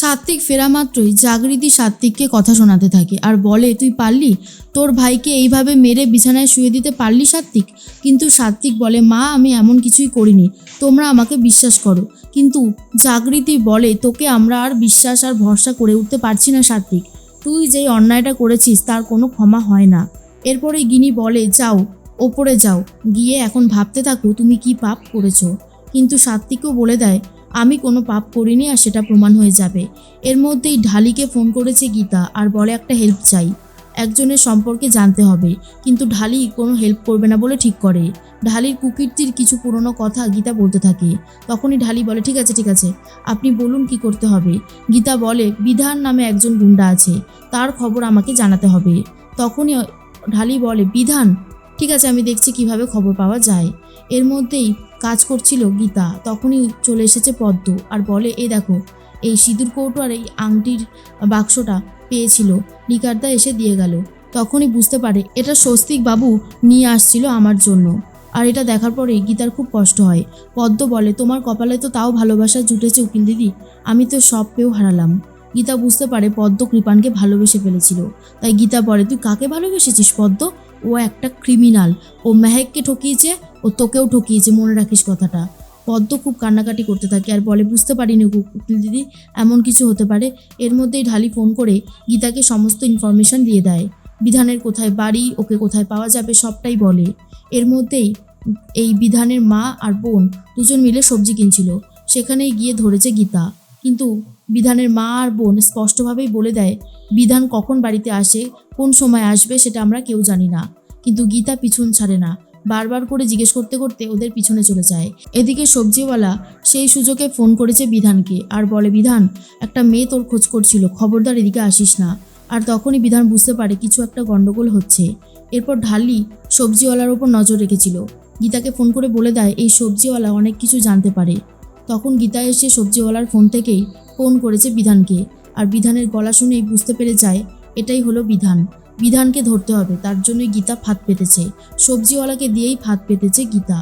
সাত্বিক ফেরা মাত্রই জাগৃতি সাত্বিককে কথা শোনাতে থাকে। আর বলে, তুই পারলি? তোর ভাইকে এইভাবে মেরে বিছানায় শুয়ে দিতে পারলি সাত্বিক কিন্তু সাত্বিক বলে, মা, আমি এমন কিছুই করিনি। তোমরা আমাকে বিশ্বাস করো। কিন্তু জাগৃতি বলে, তোকে আমরা আর বিশ্বাস আর ভরসা করে উঠতে পারছি না সাত্বিক তুই যেই অন্যায়টা করেছিস, তার কোনো ক্ষমা হয় না। এরপরে গিনি বলে, যাও, ওপরে যাও। গিয়ে এখন ভাবতে থাকো তুমি কি পাপ করেছ। কিন্তু সাত্বিকও বলে দেয় আমি কোনো পাপ করিনি আর সেটা প্রমাণ হয়ে যাবে। এর মধ্যেই ঢালিকে ফোন করেছে গীতা আর বলে একটা হেল্প চাই। একজনের সম্পর্কে জানতে হবে, কিন্তু ঢালি কোনো হেল্প করবে না বলে ঠিক করে। ঢালির কুকীর্তির কিছু পুরনো কথা গীতা বলতে থাকে। তখনই ঢালি বলে, ঠিক আছে ঠিক আছে, আপনি বলুন কি করতে হবে? গীতা বলে, বিধান নামে একজন গুন্ডা আছে, তার খবর আমাকে জানাতে হবে। তখনই ঢালি বলে, বিধান, ঠিক আছে, আমি দেখছি কীভাবে খবর পাওয়া যায়। এর মধ্যেই কাজ করছিল গীতা, তখনই চলে এসেছে পদ্ম আর বলে এ দেখো, এই সিঁদুর কৌটো আর এই আংটির বাক্সটা পেয়েছিল, নিকারদা এসে দিয়ে গেল। তখনই বুঝতে পারে, এটা স্বস্তিক বাবু নিয়ে আসছিল আমার জন্য। আর এটা দেখার পরে গীতার খুব কষ্ট হয়। পদ্ম বলে, তোমার কপালে তো তাও ভালোবাসা জুটেছে উকিল দিদি, আমি তো সব পেয়েও হারালাম। গীতা বুঝতে পারে পদ্ম কৃপানকে ভালোবেসে ফেলেছিল। তাই গীতা বলে, তুই কাকে ভালোবেসেছিস পদ্ম? ও একটা ক্রিমিনাল ও মেহেককে ঠকিয়েছে, ও তোকেও ঠকিয়েছে, মনে রাখিস কথাটা। পদ্ম খুব কান্নাকাটি করতে থাকে, আর বলে, বুঝতে পারিনি গো উকিল দিদি, এমন কিছু হতে পারে? এর মধ্যেই ঢালি ফোন করে গীতাকে সমস্ত ইনফরমেশন দিয়ে দেয়। বিধানের কোথায় বাড়ি, ওকে কোথায় পাওয়া যাবে, সবটাই বলে। এর মধ্যেই এই বিধানের মা আর বোন দুজন মিলে সবজি কিনছিল। সেখানেই গিয়ে ধরেছে গীতা। কিন্তু বিধানের মা আর বোন স্পষ্টভাবেই বলে দেয়, বিধান কখন বাড়িতে আসে, কোন সময় আসবে সেটা আমরা কেউ জানি না। কিন্তু গীতা পিছন ছাড়ে না, বারবার করে জিজ্ঞেস করতে করতে ওদের পিছনে চলে যায়। এদিকে সবজিওয়ালা সেই সুযোগে ফোন করেছে বিধানকে আর বলে, বিধান, একটা মেয়ে তোর খোঁজ করছিল, খবরদার এদিকে আসিস না। আর তখনই বিধান বুঝতে পারে কিছু একটা গণ্ডগোল হচ্ছে। এরপর ঢালি সবজিওয়ালার ওপর নজর রেখেছিল। গীতাকে ফোন করে বলে দেয়, এই সবজিওয়ালা অনেক কিছু জানতে পারে। তখন গীতা এসে সবজিওয়ালার ফোন থেকেই ফোন করেছে বিধানকে। আর বিধানের গলা শুনেই বুঝতে পেরে যায়, এটাই হলো বিধান। বিধানকে ধরতে হবে, তার জন্যই গীতা ফাঁদ পেতেছে। সবজিওয়ালাকে দিয়েই ফাঁদ পেতেছে গীতা।